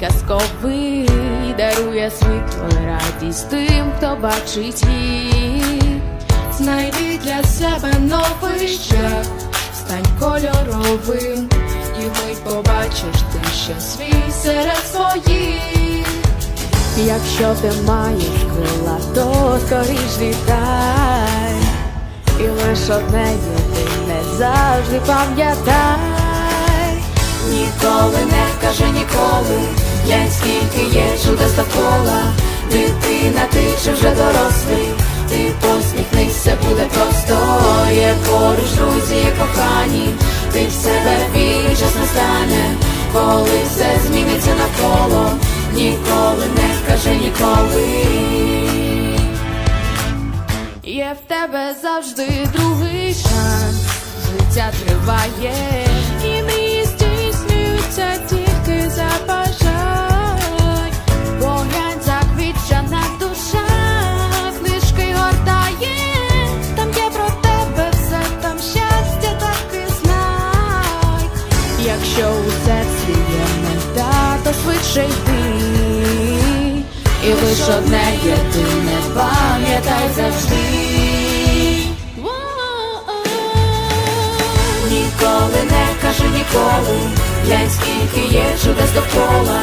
казковий, дарує світло радість тим, хто бачить їх. Знайди для себе новий шлях, стань кольоровим, і мить побачиш ти ще свій серед своїх. Якщо ти маєш крила, то скоріш літай, і лиш одне єдине завжди пам'ятай. Ніколи не кажи ніколи, глянь скільки є чудес довкола, дитина, ти чи вже дорослий, ти посміхнись, все буде просто, є поруч друзі, є кохані, ти в себе вір, час настане, коли все зміниться навколо, ніколи не кажи ніколи. Є в тебе завжди другий шанс, життя триває, швидше йди. І лиш одне єдине пам'ятай завжди. Ніколи не кажи ніколи, глянь скільки є чудес довкола,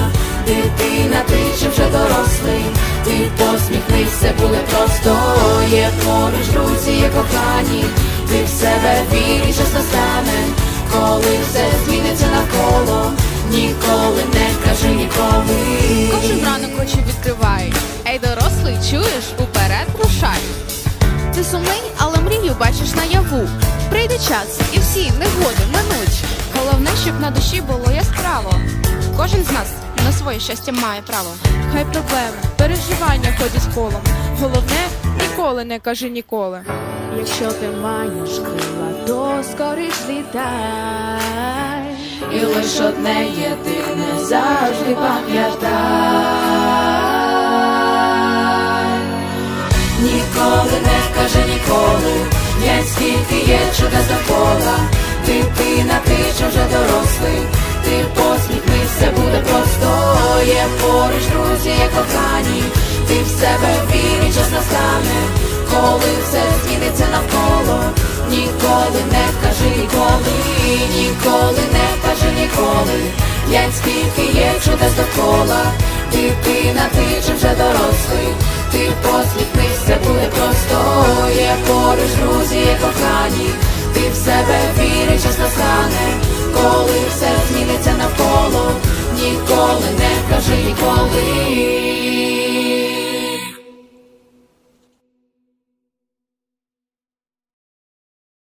дитина, ти чи вже дорослий, ти посміхнись, все буде просто, є поруч друзі, є кохані, ти в себе віриш, час настане, коли все зміниться навколо, ніколи не кажи ніколи. Кожен ранок очі відкривають. Ей, дорослий, чуєш, уперед рушай. Ти сумний, але мрію бачиш наяву. Прийде час, і всі негоди минуть. Головне, щоб на душі було яскраво. Кожен з нас на своє щастя має право. Хай проблеми, переживання ходять колом. Головне, ніколи не кажи ніколи. Якщо ти маєш крила, то скоріш літай. І лиш одне єдине завжди пам'ятай. Ніколи не кажи ніколи, глянь скільки є чудес довкола. Дитина, ти чи вже дорослий, ти посміхнись, все буде просто. Є поруч друзі, є кохані, ти в себе віриш, час настане, коли все зміниться навколо. Довкола. Дитина, ти чи вже дорослий, ти посміхнися, буде просто. Є поруч друзі, є кохані, ти в себе віриш, час настане, коли все зміниться навколо. Ніколи не кажи ніколи.